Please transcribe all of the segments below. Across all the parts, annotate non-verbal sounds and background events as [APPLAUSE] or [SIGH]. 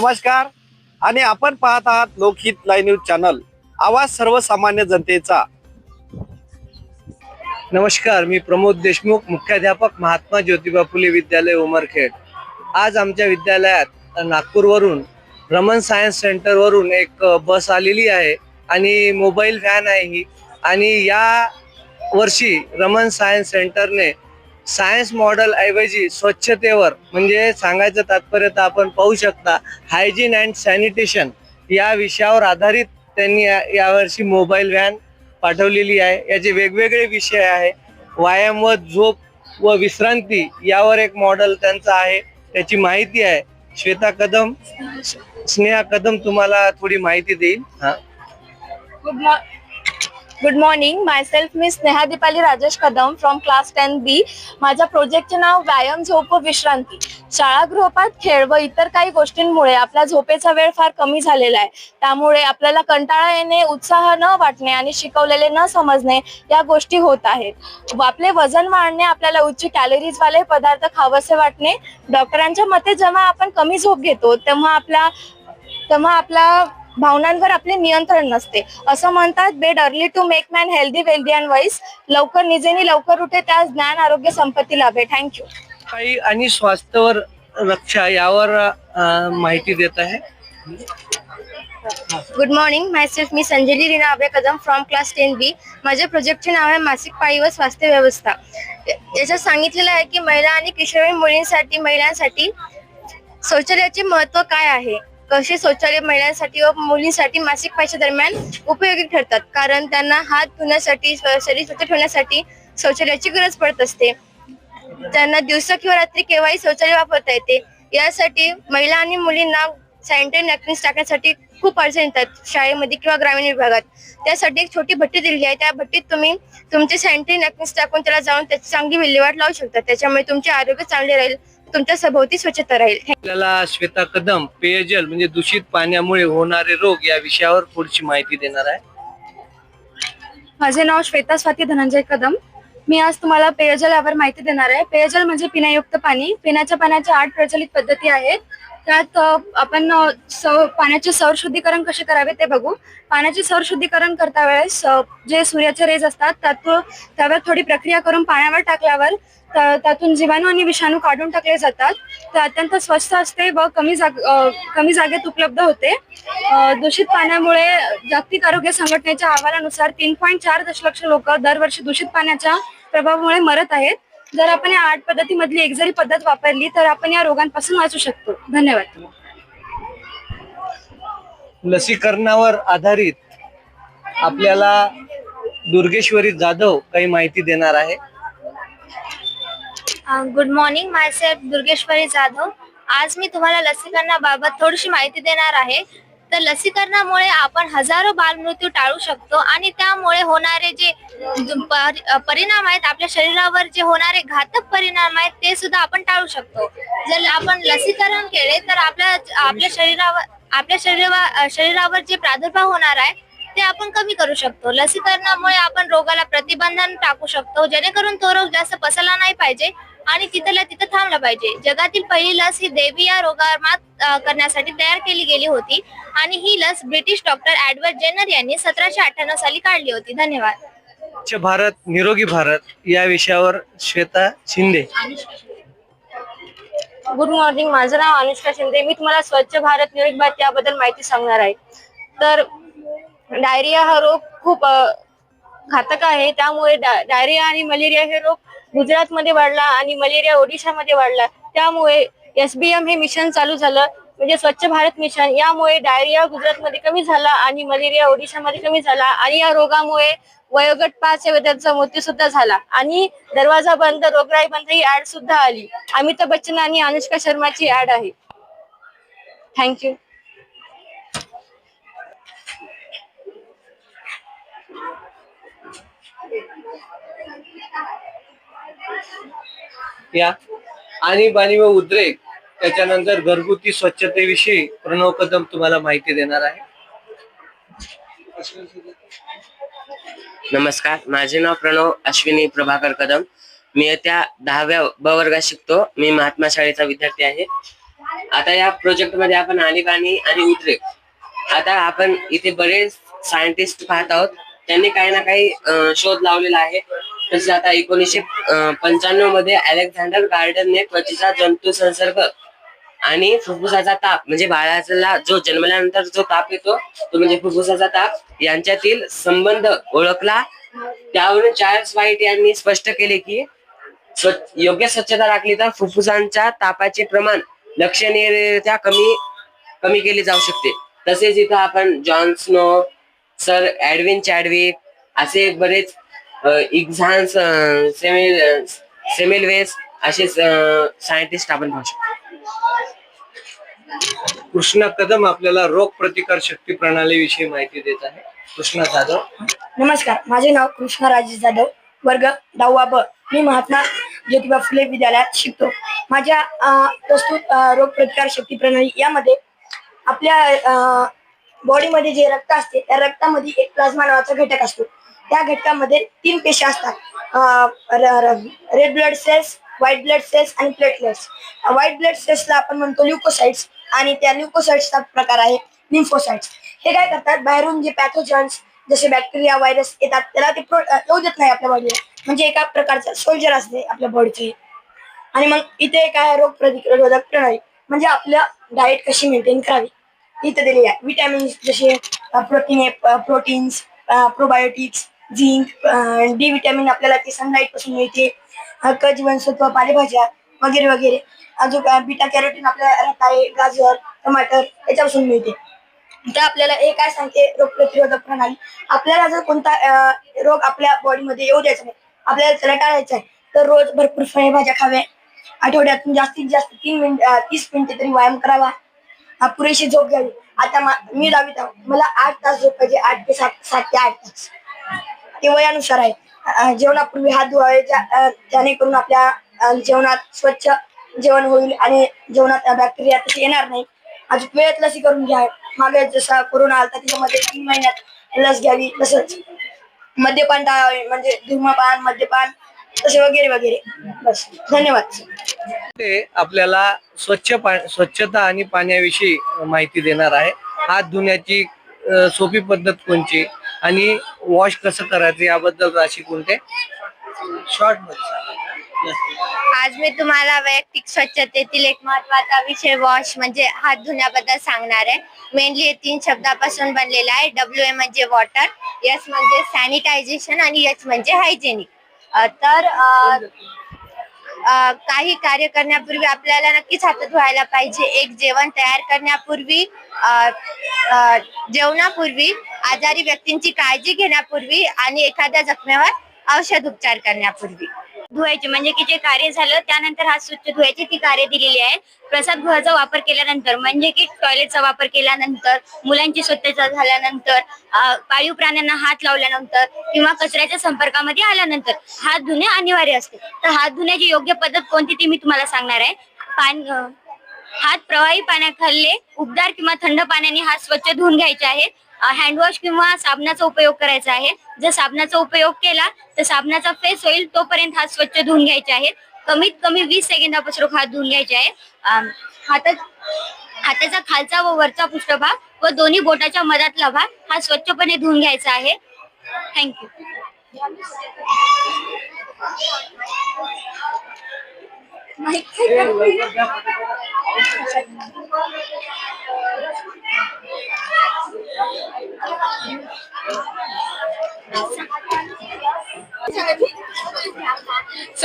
नमस्कार. आणि आपण पाहत आहात लोकहित लाईव्ह न्यूज चॅनल. आवाज सर्वसामान्य जनतेचा. नमस्कार मी प्रमोद देशमुख मुख्याध्यापक महात्मा ज्योतिबा फुले विद्यालय उमरखेड. आज आमच्या विद्यालयात नागपूरवरून रमन सायन्स सेंटरवरून एक बस आलेली आहे आणि मोबाईल व्हॅन आहे ही. आणि या वर्षी रमन सायन्स सेंटरने सायन्स मॉडेल ऐवजी स्वच्छतेवर म्हणजे सांगायचं तात्पर्य तर आपण पाहू शकता हायजीन अँड सॅनिटेशन या विषयावर आधारित त्यांनी यावर्षी मोबाईल व्हॅन पाठवलेली आहे. याचे वेगवेगळे विषय आहे. व्यायाम व झोप व विश्रांती यावर एक मॉडेल त्यांचा आहे. त्याची माहिती आहे. श्वेता कदम स्नेहा कदम तुम्हाला थोडी माहिती देईल. हा. Good morning my self me Sneha Deepali Rajesh Kadam from class ten B माझ्या प्रोजेक्टचे नाव व्यायाम झोप व विश्रांती. शाळा गृहपात खेळ व इतर काही गोष्टींमुळे आपला झोपेचा वेळ फार कमी झालेला आहे. त्यामुळे आपल्याला कंटाळा येणे उत्साह न वाटणे आणि शिकवलेले न समजणे या गोष्टी होत आहेत. व आपले वजन वाढणे आपल्याला उच्च कॅलरीज वाले पदार्थ खावसे वाटणे. डॉक्टरांच्या मते जेव्हा आपण कमी झोप घेतो तेव्हा आपला तेव्हा आपला भावनांवर आपले नियंत्रण नसते. असं म्हणतात bed early to make man healthy wealthy and wise लवकर निजेनी लवकर उठे त्यास ज्ञान आरोग्य संपत्ती लाभे. थँक्यू काही आणि स्वास्थ्यावर रक्षा यावर अ, माहिती देत आहे. Good morning myself me Sanjali Reena Abhay Kadam from class ten B माझ्या प्रोजेक्टचे नाव आहे मासिक पाळी व स्वास्थ्य व्यवस्था. या- याच्यात सांगितलेलं आहे की महिला आणि किशोरवयीन मुलींसाठी महिलांसाठी शौचालयाचे महत्त्व काय आहे? कसे शौचालय महिलांसाठी व मुलींसाठी मासिक पाळीच्या दरम्यान उपयोगी ठरतात? कारण त्यांना हात धुण्यासाठी शरीर स्वच्छ ठेवण्यासाठी शौचालयाची गरज पडत असते. त्यांना दिवसा किंवा रात्री केव्हाही शौचालय वापरता येते. यासाठी महिला आणि मुलींना सॅनिटरी नॅपकिन्स टाकण्यासाठी खूप अडचण येतात शाळेमध्ये किंवा ग्रामीण विभागात. त्यासाठी एक छोटी भट्टी दिलेली आहे. त्या भट्टीत तुम्ही तुमचे सॅनिटरी नॅपकिन्स टाकून त्याला जाऊन त्याची चांगली विल्हेवाट लावू शकता. त्याच्यामुळे तुमचे आरोग्य चांगले राहील. तुमच्या सभोवती स्वच्छता राहील. आपल्याला श्वेता कदम पेयजल म्हणजे दूषित पाण्यामुळे होणारे रोग या विषयावर थोडीशी माहिती देणार आहे. माझे नाव श्वेता स्वाती धनंजय कदम. मी आज तुम्हाला पेयजल यावर माहिती देणार आहे. पेयजल म्हणजे पिण्यायुक्त पाणी. पिण्याच्या पाण्याच्या आठ प्रचलित पद्धती आहेत. त्यात आपण सौ पाण्याचे सौर शुद्धीकरण कसे करावे ते बघू. पाण्याचे सौर शुद्धीकरण करता वेळेस जे सूर्याचे रेज असतात त्यातून त्यावर थोडी प्रक्रिया करून पाण्यावर टाकल्यावर त्यातून जीवाणू आणि विषाणू काढून टाकले जातात. ते अत्यंत स्वस्त असते व कमी जाग कमी जागेत उपलब्ध होते. दूषित पाण्यामुळे जागतिक आरोग्य संघटनेच्या अहवालानुसार तीन पॉईंट चार दशलक्ष लोक दरवर्षी दूषित पाण्याच्या प्रभावामुळे मरत आहेत. जर आपण या आठ पद्धतीमधली एक जरी पद्धत वापरली तर आपण या रोगांपासून वाचू शकतो. धन्यवाद. लसीकरणावर आधारित आपल्याला दुर्गेश्वरी जाधव काही माहिती देणार आहे. Good morning myself Durgeshwari Jadhav. आज मी तुम्हाला लसीकरणाबाबत थोडीशी माहिती देणार आहे. तर लसीकरणामुळे आपण हजारो बालमृत्यू टाळू शकतो आणि त्यामुळे होणारे जे परिणाम आहेत आपल्या शरीरावर जे होणारे घातक परिणाम आहेत ते सुद्धा आपण टाळू शकतो. जर आपण लसीकरण केले तर आपल्या आपल्या शरीरावर आपल्या शरीरावर शरीरावर जे प्रादुर्भाव होणार आहे ते आपण कमी करू शकतो. लसीकरणामुळे आपण रोगाला प्रतिबंधन टाकू शकतो. जेणेकरून तो रोग जास्त पसरला नाही पाहिजे. आणि तिथल्या तिथं थांबला पाहिजे. जगातील पहिली लस ही देवी या रोगावर मात करण्यासाठी तयार केली गेली होती. आणि ही लस ब्रिटिश डॉक्टर ऍडवर्ड जेनर यांनी सतराशे अठ्ठ्याण्णव साली काढली होती. धन्यवाद. स्वच्छ भारत निरोगी भारत या विषयावर श्वेता शिंदे. Good morning. माझं नाव अनुष्का शिंदे. मी तुम्हाला स्वच्छ भारत निरोगी भारत याबद्दल माहिती सांगणार आहे. तर डायरिया हा रोग खूप अ, घातक आहे. त्यामुळे डायरिया आणि मलेरिया हे रोग गुजरातमध्ये वाढला आणि मलेरिया ओडिशामध्ये वाढला. त्यामुळे एसबीएम हे मिशन चालू झालं. म्हणजे स्वच्छ भारत मिशन. यामुळे डायरिया गुजरातमध्ये कमी झाला आणि मलेरिया ओडिशामध्ये कमी झाला. आणि या रोगामुळे वयोगट पाच या विद्यार्थ्यांचा मृत्यू सुद्धा झाला. आणि दरवाजा बंद रोगराई बंद ही ऍड सुद्धा आली. अमिताभ बच्चन आणि अनुष्का शर्माची ऍड आहे. Thank you. या. आणीबाणी व उद्रेक त्याच्यानंतर घरगुती स्वच्छतेविषयी प्रणव कदम तुम्हाला माहिती देणार आहे. नमस्कार माझे नाव प्रणव अश्विनी प्रभाकर कदम. मी येत्या दहाव्या ब वर्गात शिकतो. मी महात्मा शाळेचा विद्यार्थी आहे. आता या प्रोजेक्टमध्ये आपण आणीबाणी आणि उद्रेक. आता आपण इथे बरेच सायंटिस्ट पाहत आहोत. त्यांनी काही ना काही शोध लावलेला आहे. तसेच आता एकोणीसशे पंच्याण्णवमध्ये अलेक्झांडर गार्डनने त्वचेचा जंतू संसर्ग आणि फुफ्फुसाचा ताप म्हणजे बाळाला जो जन्मल्यानंतर जो ताप येतो तो म्हणजे फुफ्फुसाचा ताप यांच्यातील संबंध ओळखला. त्यावरून चार्ल्स व्हाईट यांनी स्पष्ट केले की स्व- योग्य स्वच्छता राखली तर फुफ्फुसांच्या तापाचे प्रमाण लक्षणीयरित्या कमी कमी केले जाऊ शकते. तसेच इथं आपण John Snow sir Edwin Chadwick असे बरेच इक्झान्स सेमेल सेमेलवेस असे सायंटिस्ट आपण पाहू शकतो. कृष्णा कदम आपल्याला रोग प्रतिकार शक्ती प्रणालीविषयी माहिती देत आहे. कृष्णा जाधव. नमस्कार माझे नाव कृष्णा राजेश जाधव वर्ग दहावा ब. मी महात्मा ज्योतिबा फुले विद्यालयात शिकतो. माझ्या प्रस्तुत अं, रोगप्रतिकार शक्ती प्रणाली यामध्ये आपल्या बॉडीमध्ये जे रक्त असते त्या रक्तामध्ये एक प्लाझ्मा नावाचा घटक असतो. त्या घटकामध्ये तीन पेशी असतात. Red blood cells white blood cells आणि प्लेटलेट्स व्हाईट ब्लड सेल्सला आपण म्हणतो ल्युकोसाइट्स आणि त्या ल्युकोसाइट्सचा प्रकार आहे लिम्फोसाइट्स हे काय करतात? बाहेरून जे पॅथोजन्स जसे बॅक्टेरिया व्हायरस येतात त्याला ते येऊ देत नाही आपल्या बॉडीला म्हणजे एका प्रकारचा सोल्जर असते आपल्या बॉडीचे आणि मग इथे काय रोग प्रतिरोधक प्रणाली? म्हणजे आपलं डाएट कशी मेंटेन करावी? इथे दिली आहे. विटॅमिन्स जसे protein proteins probiotics zinc D vitamin आपल्याला ते सनलाईटपासून मिळते. हक्क जीवनसत्व पालेभाज्या वगैरे वगैरे. अजून बीटा कॅरोटीन आपल्याला रताळे गाजर टमाटर याच्यापासून मिळते. तर आपल्याला हे काय सांगते रोग प्रतिरोधक प्रणाली. आपल्याला जर कोणता रोग आपल्या बॉडीमध्ये येऊ द्यायचा नाही आपल्याला त्याला टाळायचं आहे तर रोज भरपूर फळभाज्या खाव्या. आठवड्यातून जास्तीत जास्त तीन मिनिट तीस मिनिटे तरी व्यायाम करावा. पुरेशी झोप घ्यावी. आता मी दहावीत आहोत मला आठ तास झोप पाहिजे आठ ते सात सात ते आठ तास. ते वयानुसार आहे. जेवणापूर्वी हात धुवावे ज्या- जेणेकरून आपल्या जेवणात स्वच्छ जेवण होईल आणि जेवणात बॅक्टेरिया तसे येणार नाही. अजून वेळेत लसी करून घ्या. मागे जसा कोरोना आलता त्याच्यामध्ये तीन महिन्यात लस घ्यावी तसंच. मद्यपान टाळावे म्हणजे धूमपान मद्यपान तसे वगैरे वगैरे. बस. धन्यवाद. ते आपल्याला स्वच्छ पा स्वच्छता आणि पाण्याविषयी माहिती देणार आहे. हात धुण्याची सोपी पद्धत कोणची आणि वॉश कसं करायचं याबद्दल राशी कोणते? शॉर्ट. आज मी तुम्हाला वैयक्तिक स्वच्छतेतील एक महत्त्वाचा विषय वॉश म्हणजे हात धुण्याबद्दल सांगणार आहे. मेनली हे तीन शब्दापासून बनलेला आहे. डब्ल्यू ए म्हणजे वॉटर एस म्हणजे सॅनिटायझेशन आणि एच म्हणजे हायजेनिक तर काही कार्य करण्यापूर्वी आपल्याला नक्कीच हात धुवायला पाहिजे. एक जेवण तयार करण्यापूर्वी जेवणापूर्वी आजारी व्यक्तींची काळजी घेण्यापूर्वी आणि एखाद्या जखमेवर औषध उपचार करण्यापूर्वी. धुवायचे. म्हणजे की जे कार्य झालं त्यानंतर हात स्वच्छ धुवायचे ती कार्य दिलेली आहे. प्रसाद गृहाचा वापर केल्यानंतर म्हणजे की टॉयलेटचा वापर केल्यानंतर मुलांची स्वच्छता झाल्यानंतर पाळीव प्राण्यांना हात लावल्यानंतर किंवा कचऱ्याच्या संपर्कामध्ये आल्यानंतर हात धुणे अनिवार्य असते. तर हात धुण्याची योग्य पद्धत कोणती ती मी तुम्हाला सांगणार आहे. पाणी हात प्रवाही पाण्याखाली उबदार किंवा थंड पाण्याने हात स्वच्छ धुवून घ्यायचे आहेत. हँडवॉश किंवा साबणाचा उपयोग करायचा आहे. जर साबणाचा उपयोग केला तर साबणाचा फेस होईल तोपर्यंत हात स्वच्छ धुवून घ्यायचे आहेत. कमीत कमी वीस सेकंदापासून हात धुवून घ्यायचे आहे हातात हाताचा खालचा व वरचा पृष्ठभाग व दोन्ही बोटाच्या मधातला भाग हा स्वच्छपणे धुवून घ्यायचा आहे. थँक्यू [LAUGHS]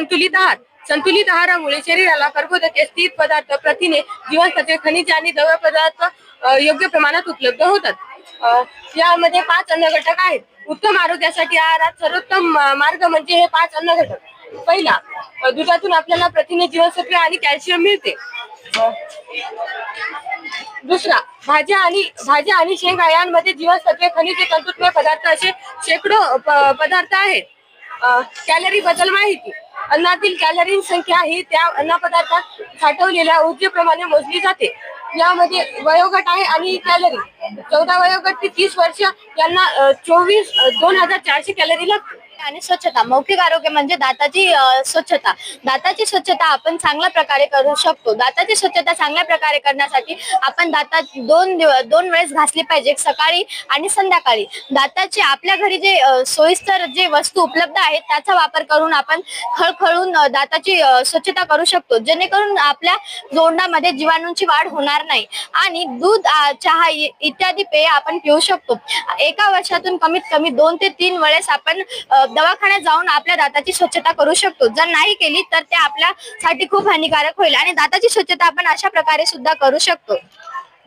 संतुलित आहार संतुलित आहारामुळे शरीराला कर्बोदके स्थिर पदार्थ प्रथिने जीवनसत्वे खनिजे आणि द्रव्य पदार्थ योग्य प्रमाणात उपलब्ध होतात. यामध्ये पाच अन्न घटक आहेत. उत्तम आरोग्यासाठी आहारात सर्वोत्तम मार्ग म्हणजे हे पाच अन्न घटक. पहिला दुधातून आपल्याला प्रथिने जीवनसत्वे आणि कॅल्शियम मिळते. दुसरा भाज्या आणि भाज्या आणि शेंगा यांमध्ये जीवनसत्वे खनिजे तंतुत्व पदार्थ असे शेकडो प- पदार्थ आहेत. कॅलरी बद्दल माहिती. अन्नातील कॅलरी संख्या ही त्या अन्नपदार्थात साठवलेल्या ऊर्जेप्रमाणे मोजली जाते. यामध्ये वयोगट आहे आणि कॅलरी चौदा वयोगट ते तीस वर्ष यांना चोवीस दोन हजार चारशे कॅलरी लागते. आणि स्वच्छता. मौखिक आरोग्य म्हणजे दाताची स्वच्छता. दाताची स्वच्छता आपण चांगल्या प्रकारे करू शकतो. दाताची स्वच्छता चांगल्या प्रकारे करण्यासाठी आपण दातात दोन दोन वेळेस घासली पाहिजे सकाळी आणि संध्याकाळी. दाताची आपल्या घरी जे सोयीस्तर सोयीस्कर जे वस्तू उपलब्ध आहेत त्याचा वापर करून आपण खळखळून दाताची स्वच्छता करू शकतो. जेणेकरून आपल्या जोंडामध्ये जीवाणूंची वाढ होणार नाही. आणि दूध चहा इत्यादी पेय आपण पिऊ शकतो. एका वर्षातून कमीत कमी दोन ते तीन वेळेस आपण दवाखान्यात जाऊन आपल्या दाताची स्वच्छता करू शकतो. जर नाही केली तर ते आपल्यासाठी खूप हानिकारक होईल आणि दाताची स्वच्छता आपण अशा प्रकारे सुद्धा करू शकतो.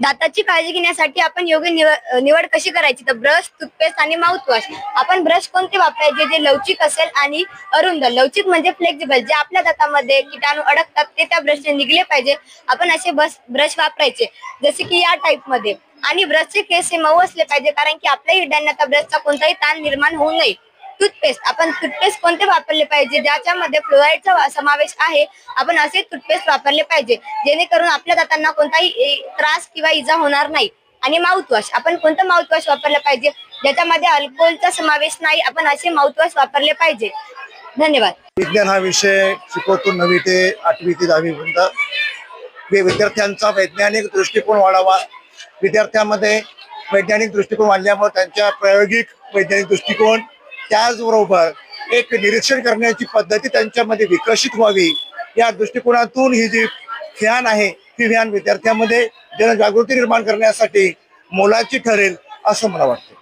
दाताची काळजी घेण्यासाठी आपण योग्य निवड कशी करायची? तर ब्रश टूथपेस्ट आणि माउथवॉश. आपण ब्रश कोणते वापरायचे? जे लवचिक असेल आणि अरुंद. लवचिक म्हणजे फ्लेक्झिबल जे आपल्या दातामध्ये किटाणू अडकतात ते त्या ब्रशने निघले पाहिजे. आपण असे बस ब्रश वापरायचे. जसे की या टाईपमध्ये आणि ब्रशचे केस हे मऊ असले पाहिजे कारण की आपल्या हिड्यांना त्या ब्रशचा कोणताही ताण निर्माण होऊ नये. टूथपेस्ट आपण टूथपेस्ट कोणते वापरले पाहिजे? ज्याच्यामध्ये फ्लोराईडचा समावेश आहे आपण असे टूथपेस्ट वापरले पाहिजे जेणेकरून आपल्या दातांना कोणताही त्रास किंवा इजा होणार नाही. आणि माउथवॉश आपण कोणतं माउथवॉश वापरलं पाहिजे? ज्याच्यामध्ये अल्कोहोलचा समावेश नाही आपण असे माउथवॉश वापरले पाहिजे. धन्यवाद. विज्ञान हा विषय शिकवतो नवी ते आठवी ते दहावी पर्यंत. विद्यार्थ्यांचा वैज्ञानिक दृष्टिकोन वाढावा. विद्यार्थ्यांमध्ये वैज्ञानिक दृष्टिकोन वाढल्यामुळे त्यांच्या प्रायोगिक वैज्ञानिक दृष्टिकोन त्याचबरोबर एक निरीक्षण करण्याची पद्धती त्यांच्यामध्ये विकसित व्हावी. या दृष्टिकोनातून ही जी ज्ञान आहे ती ज्ञान विद्यार्थ्यांमध्ये जनजागृती निर्माण करण्यासाठी मोलाची ठरेल असं मला वाटतं.